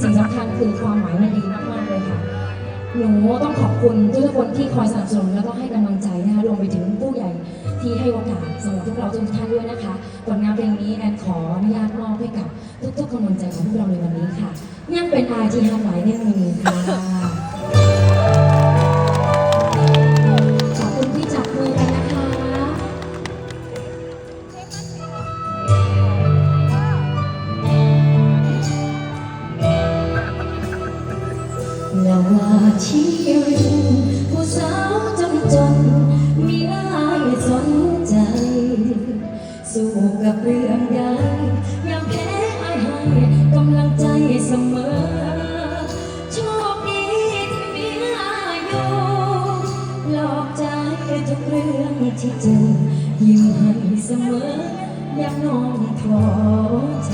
สิ่งสำคัญคือความหมายมันดีมากๆเลยค่ะหนูต้องขอบคุณทุกคนที่คอยสนับสนุนแล้วก็ให้กำลังใจนะคะรวมไปถึงผู้ใหญ่ที่ให้โอกาสสำหรับพวกเราทุกท่านด้วยนะคะผลงานเพลงนี้แอนขออนุญาตมอบให้กับทุกๆกำลังใจของพวกเราในวันนี้ค่ะยังเป็นอาที่ฮักหลายในมือค่ะ ว่าชีวิตผู้สาวจนจนมีอายสนใจ สู้กับเรื่องใดยอมแพ้อายให้กำลังใจเสมอ โชคดีที่มีอายอยู่หลอกใจทุกเรื่องที่เจอยิ้มให้เสมอ ยากน้องพอใจ